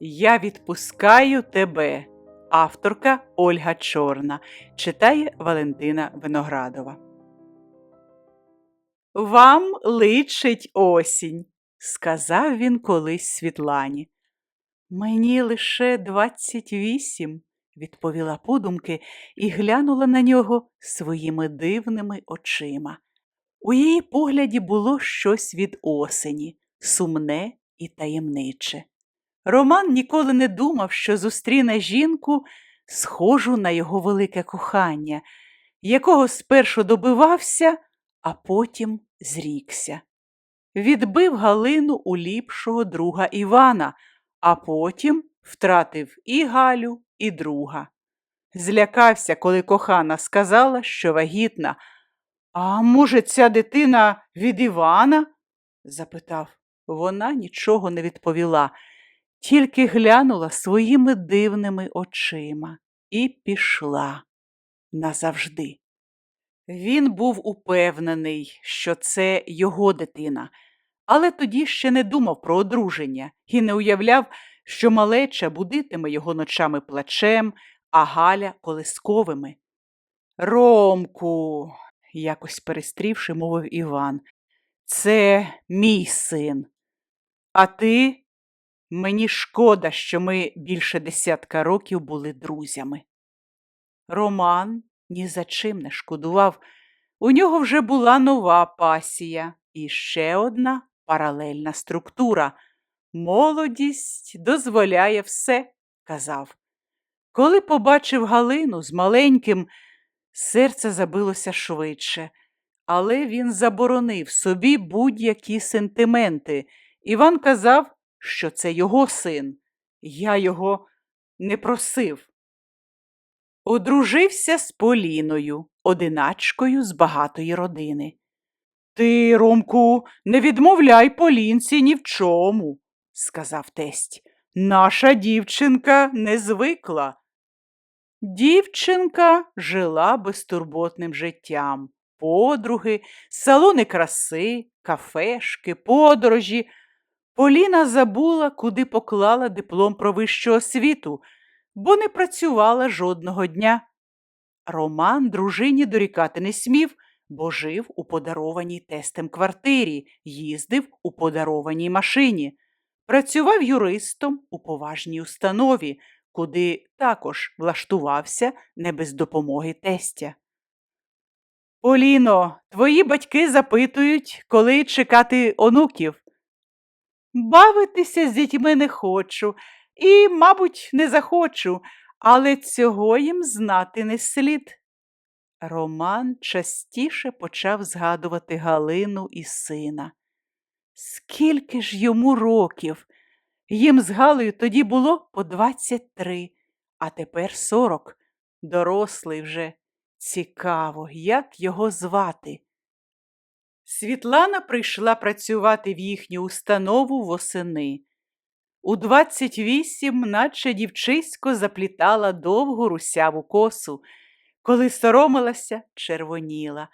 Я відпускаю тебе. Авторка Ольга Чорна читає Валентина Виноградова. Вам личить осінь, сказав він колись Світлані. Мені лише двадцять вісім, відповіла подумки і глянула на нього своїми дивними очима. У її погляді було щось від осені, сумне і таємниче. Роман ніколи не думав, що зустріне жінку, схожу на його велике кохання, якого спершу добивався, а потім зрікся. Відбив Галину у ліпшого друга Івана, а потім втратив і Галю, і друга. Злякався, коли кохана сказала, що вагітна. А може, ця дитина від Івана? запитав. Вона нічого не відповіла, тільки глянула своїми дивними очима і пішла назавжди. Він був упевнений, що це його дитина, але тоді ще не думав про одруження і не уявляв, що малеча будитиме його ночами плачем, а Галя колисковими. Ромку, якось перестрівши, мовив Іван, це мій син. А ти мені шкода, що ми більше десятка років були друзями. Роман ні за чим не шкодував. У нього вже була нова пасія і ще одна паралельна структура. Молодість дозволяє все, казав. Коли побачив Галину з маленьким, серце забилося швидше, але він заборонив собі будь-які сентименти. Іван казав, що це його син. Я його не просив. Одружився з Поліною, одиначкою з багатої родини. Ти, Ромку, не відмовляй Полінці ні в чому, сказав тесть. Наша дівчинка не звикла. Дівчинка жила безтурботним життям. Подруги, салони краси, кафешки, подорожі. Поліна забула, куди поклала диплом про вищу освіту, бо не працювала жодного дня. Роман дружині дорікати не смів, бо жив у подарованій тестем квартирі, їздив у подарованій машині, працював юристом у поважній установі, куди також влаштувався не без допомоги тестя. Поліно, твої батьки запитують, коли чекати онуків. Бавитися з дітьми не хочу і, мабуть, не захочу, але цього їм знати не слід. Роман частіше почав згадувати Галину і сина. Скільки ж йому років? Їм з Галею тоді було по двадцять три, а тепер сорок. Дорослий вже. Цікаво, як його звати. Світлана прийшла працювати в їхню установу восени. У двадцять вісім, наче дівчисько, заплітала довгу русяву косу, коли соромилася, червоніла,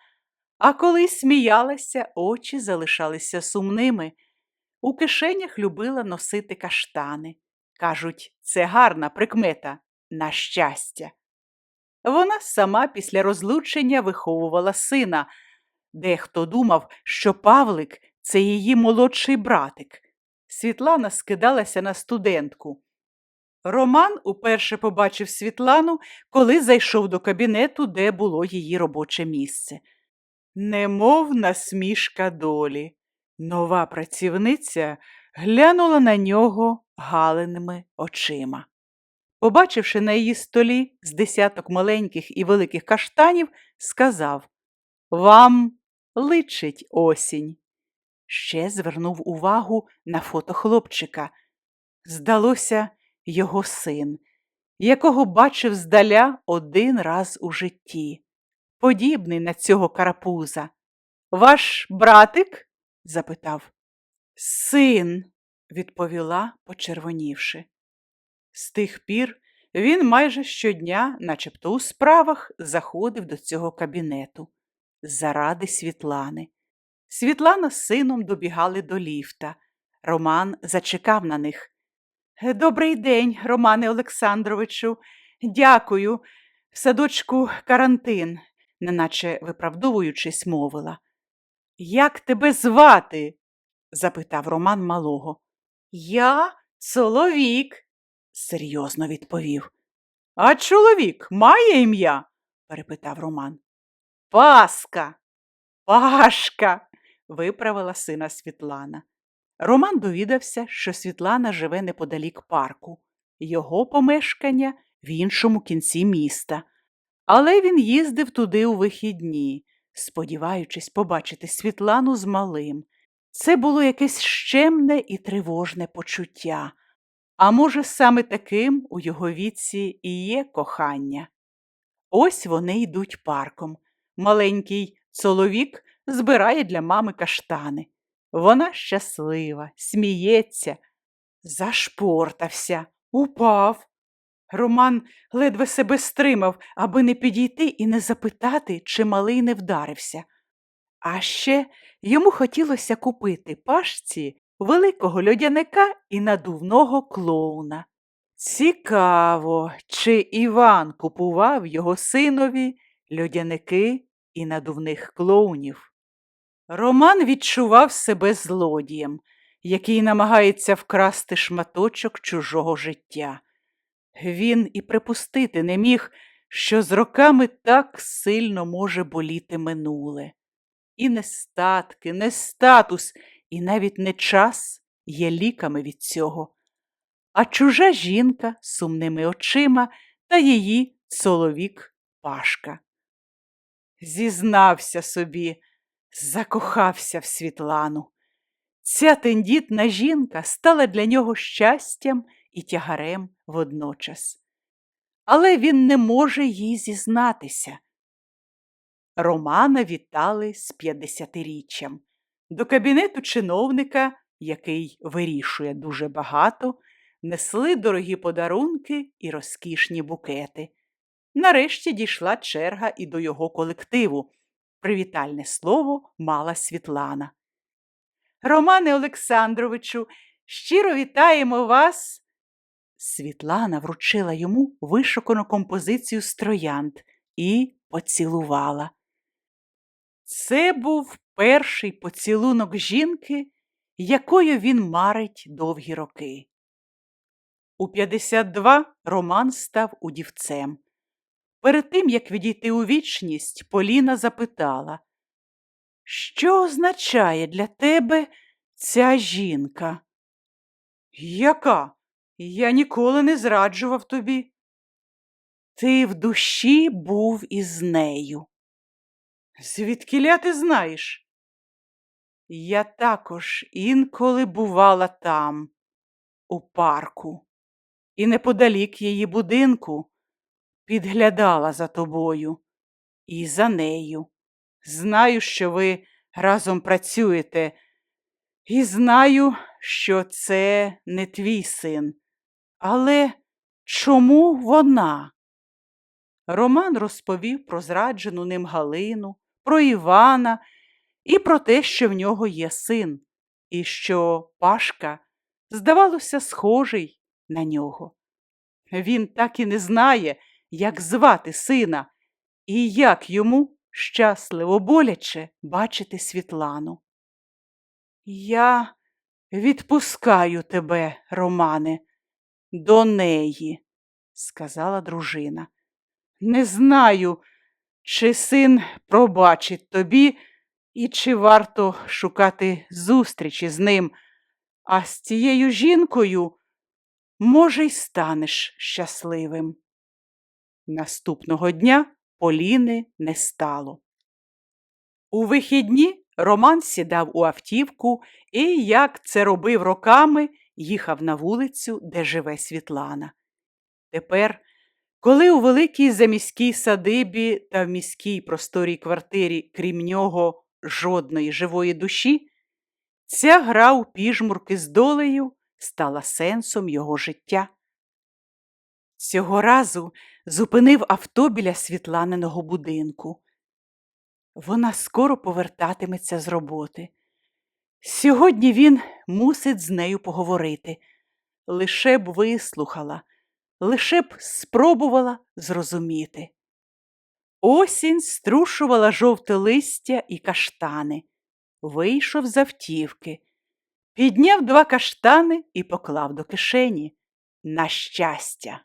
а коли сміялася, очі залишалися сумними. У кишенях любила носити каштани. Кажуть, це гарна прикмета, на щастя. Вона сама після розлучення виховувала сина. Дехто думав, що Павлик це її молодший братик. Світлана скидалася на студентку. Роман уперше побачив Світлану, коли зайшов до кабінету, де було її робоче місце. Немов насмішка долі. Нова працівниця глянула на нього галеними очима. Побачивши на її столі з десяток маленьких і великих каштанів, сказав Вам личить осінь. Ще звернув увагу на фото хлопчика. Здалося, його син, якого бачив здаля один раз у житті, подібний на цього карапуза. Ваш братик? запитав. Син, відповіла, почервонівши. З тих пір він майже щодня, начебто у справах, заходив до цього кабінету заради Світлани. Світлана з сином добігали до ліфта. Роман зачекав на них. Добрий день, Романе Олександровичу. Дякую. В садочку карантин, неначе виправдовуючись, мовила. Як тебе звати? запитав Роман малого. Я чоловік, серйозно відповів. А чоловік має ім'я? перепитав Роман. Паска. Пашка, виправила сина Світлана. Роман довідався, що Світлана живе неподалік парку, його помешкання в іншому кінці міста. Але він їздив туди у вихідні, сподіваючись побачити Світлану з малим. Це було якесь щемне і тривожне почуття. А може, саме таким у його віці і є кохання. Ось вони йдуть парком. Маленький чоловік збирає для мами каштани. Вона щаслива, сміється, зашпортався, упав. Роман ледве себе стримав, аби не підійти і не запитати, чи малий не вдарився. А ще йому хотілося купити пашці великого льодяника і надувного клоуна. Цікаво, чи Іван купував його синові льодяники і надувних клоунів. Роман відчував себе злодієм, який намагається вкрасти шматочок чужого життя. Він і припустити не міг, що з роками так сильно може боліти минуле. І не статки, не статус, і навіть не час є ліками від цього. А чужа жінка сумними очима та її чоловік Пашка. Зізнався собі, закохався в Світлану. Ця тендітна жінка стала для нього щастям і тягарем водночас. Але він не може їй зізнатися. Романа вітали з п'ятдесятиріччям. До кабінету чиновника, який вирішує дуже багато, несли дорогі подарунки і розкішні букети. Нарешті дійшла черга і до його колективу. Привітальне слово мала Світлана. Романе Олександровичу, щиро вітаємо вас. Світлана вручила йому вишукану композицію з і поцілувала. Це був перший поцілунок жінки, якою він марить довгі роки. У 52 Роман став удівцем. Перед тим, як відійти у вічність, Поліна запитала, що означає для тебе ця жінка? Яка? Я ніколи не зраджував тобі. Ти в душі був із нею. Звідкіля ти знаєш? Я також інколи бувала там, у парку, і неподалік її будинку підглядала за тобою і за нею. Знаю, що ви разом працюєте, і знаю, що це не твій син. Але чому вона? Роман розповів про зраджену ним Галину, про Івана і про те, що в нього є син, і що Пашка, здавалося, схожий на нього. Він так і не знає, як звати сина, і як йому щасливо боляче бачити Світлану. Я відпускаю тебе, Романе, до неї, сказала дружина. Не знаю, чи син пробачить тобі і чи варто шукати зустрічі з ним, а з цією жінкою, може, й станеш щасливим. Наступного дня Поліни не стало. У вихідні Роман сідав у автівку і, як це робив роками, їхав на вулицю, де живе Світлана. Тепер, коли у великій заміській садибі та в міській просторій квартирі, крім нього, жодної живої душі, ця гра у піжмурки з долею стала сенсом його життя. Цього разу зупинив авто біля Світланиного будинку. Вона скоро повертатиметься з роботи. Сьогодні він мусить з нею поговорити, лише б вислухала, лише б спробувала зрозуміти. Осінь струшувала жовте листя і каштани. Вийшов з автівки, підняв два каштани і поклав до кишені. На щастя.